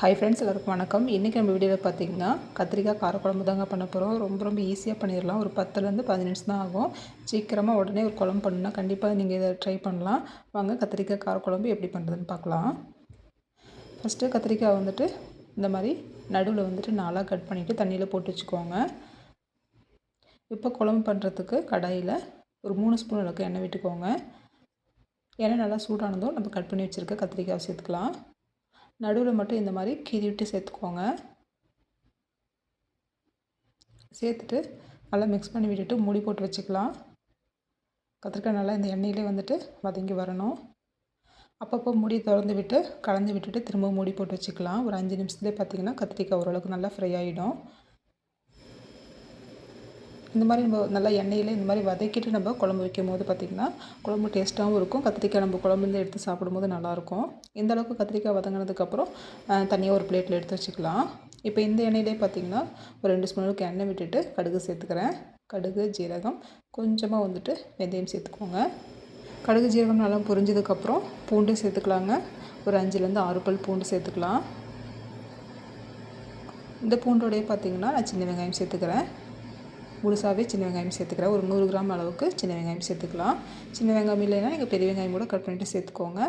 Hi friends எல்லாருக்கும் வணக்கம். இன்றைக்கி நம்ம வீடியோவில் பார்த்தீங்கன்னா கத்திரிக்காய் காரக்குழம்பு தாங்க பண்ண போகிறோம் ரொம்ப ரொம்ப ஈஸியாக பண்ணிடலாம் ஒரு பத்துலேருந்து பதினஞ்சு நிமிஷம் தான் ஆகும். சீக்கிரமாக உடனே ஒரு குழம்பு பண்ணுன்னா கண்டிப்பாக நீங்கள் இதை ட்ரை பண்ணலாம். வாங்க கத்திரிக்காய் காரக்குழம்பு எப்படி பண்ணுறதுன்னு பார்க்கலாம் ஃபஸ்ட்டு கத்திரிக்காய் வந்துட்டு இந்த மாதிரி நடுவில் வந்துட்டு நாளாக கட் பண்ணிவிட்டு தண்ணியில் போட்டு வச்சுக்கோங்க. இப்போ குழம்பு பண்ணுறதுக்கு கடாயில் ஒரு மூணு ஸ்பூன் அளவுக்கு எண்ணெய் விட்டுக்கோங்க. எண்ணெய் நல்லா சூடானதும் நம்ம கட் பண்ணி வச்சுருக்க கத்திரிக்காய் சேர்த்துக்கலாம் நடுவில் மட்டும் இந்த மாதிரி கீறி விட்டு சேர்த்துக்கோங்க சேர்த்துட்டு நல்லா மிக்ஸ் பண்ணி விட்டுட்டு மூடி போட்டு வச்சுக்கலாம். கத்திரிக்காய் நல்லா இந்த எண்ணெயிலே வந்துட்டு வதங்கி வரணும். அப்பப்போ மூடி திறந்து விட்டு கலந்து விட்டுட்டு திரும்ப மூடி போட்டு வச்சுக்கலாம். ஒரு அஞ்சு நிமிஷத்துலேயே பார்த்திங்கன்னா கத்திரிக்காய் ஓரளவுக்கு நல்லா ஃப்ரை ஆகிடும் இந்த மாதிரி நம்ம நல்லா எண்ணெயில் இந்த மாதிரி வதக்கிட்டு நம்ம குழம்பு வைக்கும் போது பார்த்திங்கன்னா குழம்பு டேஸ்ட்டாகவும் இருக்கும். கத்திரிக்காய் நம்ம குழம்புலேருந்து எடுத்து சாப்பிடும்போது நல்லாயிருக்கும். இந்த அளவுக்கு கத்திரிக்காய் வதங்கினதுக்கப்புறம் தனியாக ஒரு பிளேட்டில் எடுத்து வச்சுக்கலாம். இப்போ இந்த எண்ணெயிலே பார்த்திங்கன்னா ஒரு ரெண்டு ஸ்பூனுக்கு எண்ணெய் விட்டுட்டு கடுகு சேர்த்துக்கிறேன். கடுகு ஜீரகம் கொஞ்சமாக வந்துட்டு வெந்தயம் சேர்த்துக்கோங்க. கடுகு ஜீரகம் நல்லா பொரிஞ்சதுக்கப்புறம் பூண்டு சேர்த்துக்கலாங்க. ஒரு அஞ்சுலேருந்து ஆறு பல் பூண்டு சேர்த்துக்கலாம். இந்த பூண்டோடையே பார்த்திங்கன்னா நான் சின்ன வெங்காயம் சேர்த்துக்கிறேன். முழுசாகவே சின்ன வெங்காயம் சேர்த்துக்கிறேன் ஒரு நூறு கிராம் அளவுக்கு சின்ன வெங்காயம் சேர்த்துக்கலாம். சின்ன வெங்காயம் இல்லைன்னா நீங்கள் பெரிய வெங்காயம் கூட கட் பண்ணிவிட்டு சேர்த்துக்கோங்க.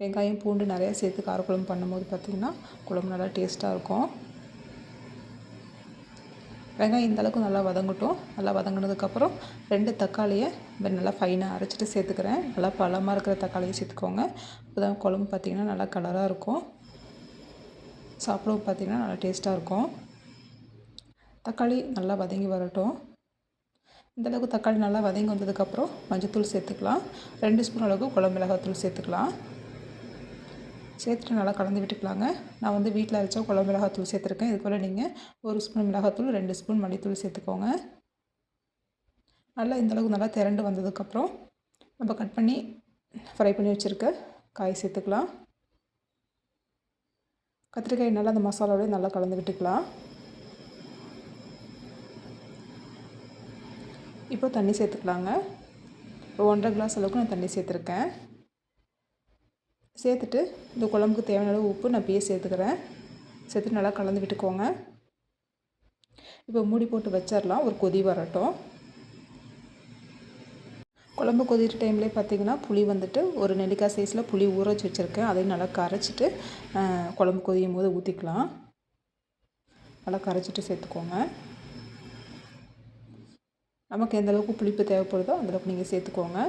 வெங்காயம் பூண்டு நிறையா சேர்த்து காரக்குழம்பு பண்ணும்போது பார்த்திங்கன்னா குழம்பு நல்லா டேஸ்ட்டாக இருக்கும். வெங்காயம் இந்த அளவுக்கு நல்லா வதங்கட்டும். நல்லா வதங்கினதுக்கப்புறம் ரெண்டு தக்காளியை நல்லா ஃபைனாக அரைச்சிட்டு சேர்த்துக்கிறேன். நல்லா பழமாக இருக்கிற தக்காளியை சேர்த்துக்கோங்க. அப்போ தான் குழம்பு பார்த்திங்கன்னா நல்லா கலராக இருக்கும். சாப்பிடவும் பார்த்திங்கன்னா நல்லா டேஸ்ட்டாக இருக்கும். தக்காளி நல்லா வதங்கி வரட்டும். இந்தளவுக்கு தக்காளி நல்லா வதங்கி வந்ததுக்கப்புறம் மஞ்சத்தூள் சேர்த்துக்கலாம். ரெண்டு ஸ்பூன் அளவுக்கு குழம்பு மிளகாத்தூள் சேர்த்துக்கலாம். சேர்த்துட்டு நல்லா கலந்து விட்டுக்கலாங்க. நான் வந்து வீட்டில் அரைச்சா குழம்பு மிளகாத்தூள் சேர்த்துருக்கேன். இது போல் நீங்கள் ஒரு ஸ்பூன் மிளகாத்தூள் ரெண்டு ஸ்பூன் மல்லித்தூள் சேர்த்துக்கோங்க. நல்லா இந்தளவுக்கு நல்லா திரண்டு வந்ததுக்கப்புறம் நம்ம கட் பண்ணி ஃப்ரை பண்ணி வச்சுருக்க காய் சேர்த்துக்கலாம். கத்திரிக்காய் நல்லா அந்த மசாலாவோடய நல்லா கலந்து விட்டுக்கலாம். இப்போ தண்ணி சேர்த்துக்கலாங்க. ஒரு ஒன்றரை கிளாஸ் அளவுக்கு நான் தண்ணி சேர்த்துருக்கேன். சேர்த்துட்டு இந்த குழம்புக்கு தேவையான அளவு உப்பு நான் பேர் சேர்த்துக்கிறேன். சேர்த்துட்டு நல்லா கலந்து விட்டுக்கோங்க. இப்போ மூடி போட்டு வச்சிடலாம். ஒரு கொதி வரட்டும். குழம்பு கொதிக்கிற டைம்லேயே பார்த்திங்கன்னா புளி வந்துட்டு ஒரு நெல்லிக்காய் சைஸில் புளி ஊற வச்சு வச்சுருக்கேன். அதையும் நல்லா கரைச்சிட்டு குழம்பு கொதியும் போது ஊற்றிக்கலாம் நல்லா கரைச்சிட்டு சேர்த்துக்கோங்க. நமக்கு எந்த அளவுக்கு புளிப்பு தேவைப்படுதோ அந்தளவுக்கு நீங்கள் சேர்த்துக்கோங்க.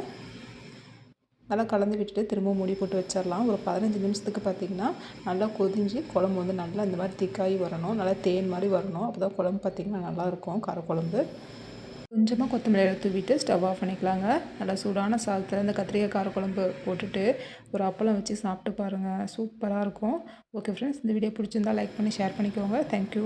நல்லா கலந்து விட்டுட்டு திரும்ப மூடி போட்டு வச்சிடலாம் ஒரு பதினஞ்சு நிமிஷத்துக்கு பார்த்திங்கன்னா நல்லா கொதிஞ்சு குழம்பு வந்து நல்லா இந்த மாதிரி திக்காகி வரணும். நல்லா தேன் மாதிரி வரணும். அப்போ தான் குழம்பு பார்த்திங்கன்னா நல்லாயிருக்கும் காரக்குழம்பு கொஞ்சமாக கொத்தமல்லி தூவிட்டு ஸ்டவ் ஆஃப் பண்ணிக்கலாங்க. நல்லா சூடான சாதத்தில் இந்த கத்திரிக்காய் காரக்குழம்பு போட்டுட்டு ஒரு அப்பளம் வச்சு சாப்பிட்டு பாருங்கள் சூப்பராக இருக்கும். ஓகே ஃப்ரெண்ட்ஸ் இந்த வீடியோ பிடிச்சிருந்தா லைக் பண்ணி ஷேர் பண்ணிக்கோங்க. Thank you